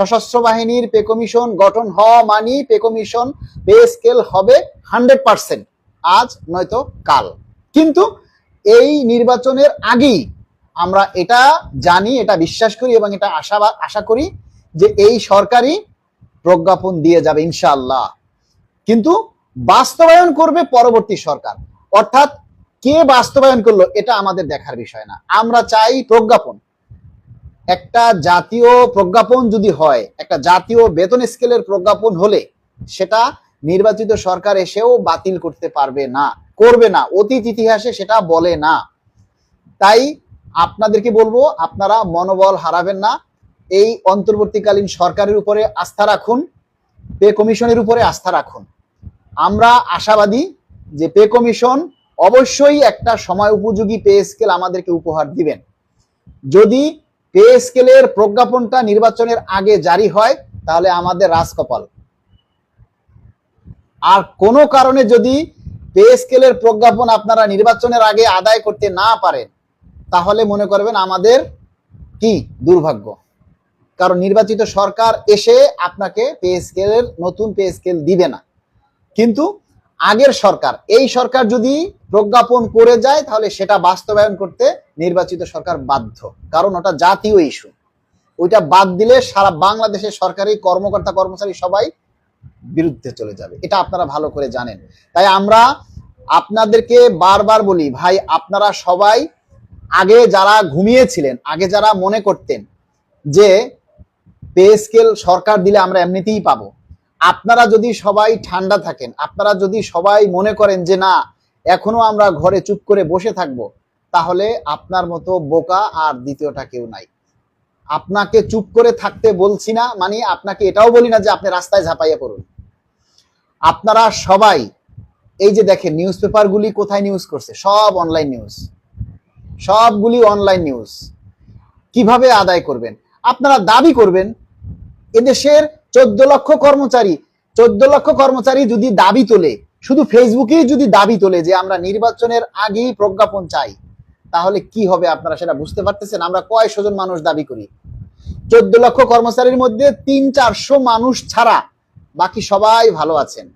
সশস্ত্র বাহিনীর pay commission গঠন হওয়া মানি পে কমিশন পে স্কেল হবে হান্ড্রেড পার্সেন্ট। আজ নয়তো কাল। কিন্তু এই নির্বাচনের আগেই আমরা এটা জানি, এটা বিশ্বাস করি এবং এটা আশা আশা করি যে এই সরকারই প্রজ্ঞাপন দিয়ে যাবে ইনশাআল্লাহ। কিন্তু বাস্তবায়ন করবে পরবর্তী সরকার। অর্থাৎ কে বাস্তবায়ন করল এটা আমাদের দেখার বিষয় না। আমরা চাই প্রজ্ঞাপন। একটা জাতীয় প্রজ্ঞাপন যদি হয়, একটা জাতীয় বেতন স্কেলের প্রজ্ঞাপন হলে সেটা নির্বাচিত সরকার এসেও বাতিল করতে পারবে না, করবে না, অতীত ইতিহাসে সেটা বলে না। তাই আপনাদেরকে বলব, আপনারা মনোবল হারাবেন না, এই অন্তর্বর্তীকালীন সরকারের উপরে আস্থা রাখুন, পে কমিশনের উপরে আস্থা রাখুন। আমরা আশাবাদী যে পে কমিশন অবশ্যই একটা সময় উপযোগী পে স্কেল আমাদেরকে উপহার দিবেন। যদি পে স্কেলের প্রজ্ঞাপনটা নির্বাচনের আগে জারি হয়, তাহলে আমাদের রাজকপাল। আর কোনো কারণে যদি পে স্কেলের প্রজ্ঞাপন আপনারা নির্বাচনের আগে আদায় করতে না পারেন, তাহলে মনে করবেন আমাদের কি দুর্ভাগ্য। কারণ নির্বাচিত সরকার এসে আপনাকে পে স্কেলের, নতুন পে স্কেল দিবে না। কিন্তু আগের সরকার। এই সরকার যদি প্রজ্ঞাপন করে যায়, তাহলে সেটা বাস্তবায়ন করতে নির্বাচিত সরকার বাধ্য। কারণ ওটা জাতীয় ইস্যু। ওইটা বাদ দিলে সারা বাংলাদেশের সরকারি কর্মকর্তা, কর্মচারী সবাই বিরুদ্ধে চলে যাবে। এটা আপনারা ভালো করে জানেন। তাই আমরা আপনাদেরকে বারবার বলি, ভাই, আপনারা সবাই আগে যারা ঘুমিয়েছিলেন, আগে যারা মনে করতেন যে পে স্কেল সরকার দিলে আমরা এমনিতেই পাবো আপনারা যদি সবাই ঠান্ডা থাকেন, আপনারা যদি সবাই মনে করেন যে না, এখনও আমরা ঘরে চুপ করে বসে থাকব, তাহলে আপনার মতো বোকা আর দ্বিতীয়টা কেউ নাই। আপনাকে চুপ করে থাকতে বলছি না মানে আপনাকে এটাও বলি না যে আপনি রাস্তায় ঝাঁপাইয়া পড়ুন। আপনারা সবাই, এই যে দেখেন নিউজ পেপারগুলি কোথায় নিউজ করছে? সব অনলাইন নিউজ সবগুলি অনলাইন নিউজ কীভাবে আদায় করবেন? আপনারা দাবি করবেন, এদেশের চোদ্দ লক্ষ কর্মচারী, চোদ্দ লক্ষ কর্মচারী যদি দাবি তোলে, শুধু ফেসবুকেই যদি দাবি তোলে যে আমরা নির্বাচনের আগেই প্রজ্ঞাপন চাই, তাহলে কি হবে আপনারা সেটা বুঝতে পারতেছেন? আমরা কয়শো জন মানুষ দাবি করি। চোদ্দ লক্ষ কর্মচারীর মধ্যে তিন চারশো মানুষ ছাড়া বাকি সবাই ভালো আছেন।